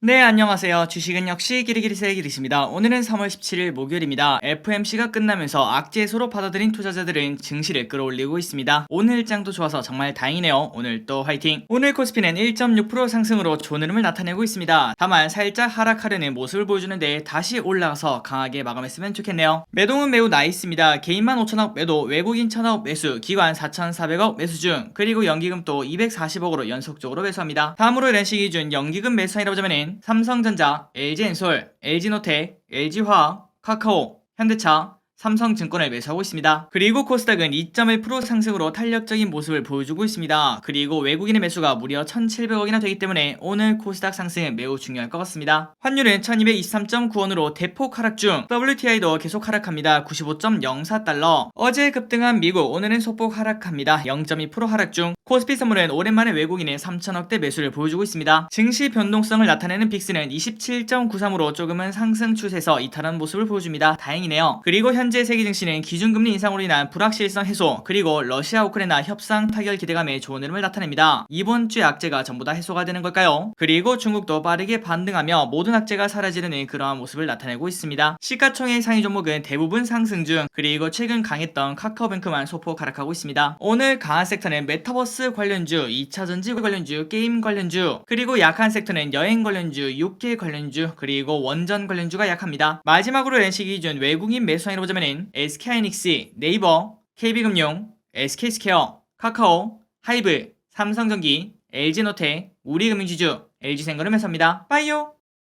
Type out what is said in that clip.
네, 안녕하세요. 주식은 역시 기리기리세의 기리십니다. 오늘은 3월 17일 목요일입니다. FMC가 끝나면서 악재 소로 받아들인 투자자들은 증시를 끌어올리고 있습니다. 오늘 일장도 좋아서 정말 다행이네요. 오늘 또 화이팅! 오늘 코스피는 1.6% 상승으로 좋은 흐름을 나타내고 있습니다. 다만 살짝 하락하려는 모습을 보여주는데 다시 올라가서 강하게 마감했으면 좋겠네요. 매동은 매우 나있습니다. 개인만 5천억 매도, 외국인 1천억 매수, 기관 4,400억 매수 중, 그리고 연기금도 240억으로 연속적으로 매수합니다. 다음으로 렌시 기준 연기금 매수한이라고 하자면 은 삼성전자, LG엔솔, LG노텍, LG화학, 카카오, 현대차, 삼성증권을 매수하고 있습니다. 그리고 코스닥은 2.1% 상승으로 탄력적인 모습을 보여주고 있습니다. 그리고 외국인의 매수가 무려 1,700억이나 되기 때문에 오늘 코스닥 상승은 매우 중요할 것 같습니다. 환율은 1223.9원으로 대폭 하락 중 WTI도 계속 하락합니다. 95.04달러 어제 급등한 미국 오늘은 소폭 하락합니다. 0.2% 하락 중 코스피 선물은 오랜만에 외국인의 3천억대 매수를 보여주고 있습니다. 증시 변동성을 나타내는 빅스는 27.93으로 조금은 상승 추세에서 이탈한 모습을 보여줍니다. 다행이네요. 그리고 현재 세계 증시는 기준금리 인상으로 인한 불확실성 해소 그리고 러시아 우크라이나 협상 타결 기대감에 좋은 흐름을 나타냅니다. 이번 주의 악재가 전부 다 해소가 되는 걸까요? 그리고 중국도 빠르게 반등하며 모든 악재가 사라지는 그러한 모습을 나타내고 있습니다. 시가총액 상위 종목은 대부분 상승 중 그리고 최근 강했던 카카오뱅크만 소폭 하락하고 있습니다. 오늘 강한 섹터는 메타버스 관련주, 2차전지 관련주, 게임 관련주 그리고 약한 섹터는 여행 관련주, 육계 관련주 그리고 원전 관련주가 약합니다. 마지막으로 렌시 기준 외국인 매수항이라 보자면 은 SK하이닉스, 네이버, KB금융, SK스퀘어, 카카오, 하이브, 삼성전기, LG노텍, 우리금융지주, LG생거를 매수합니다. 빠이요!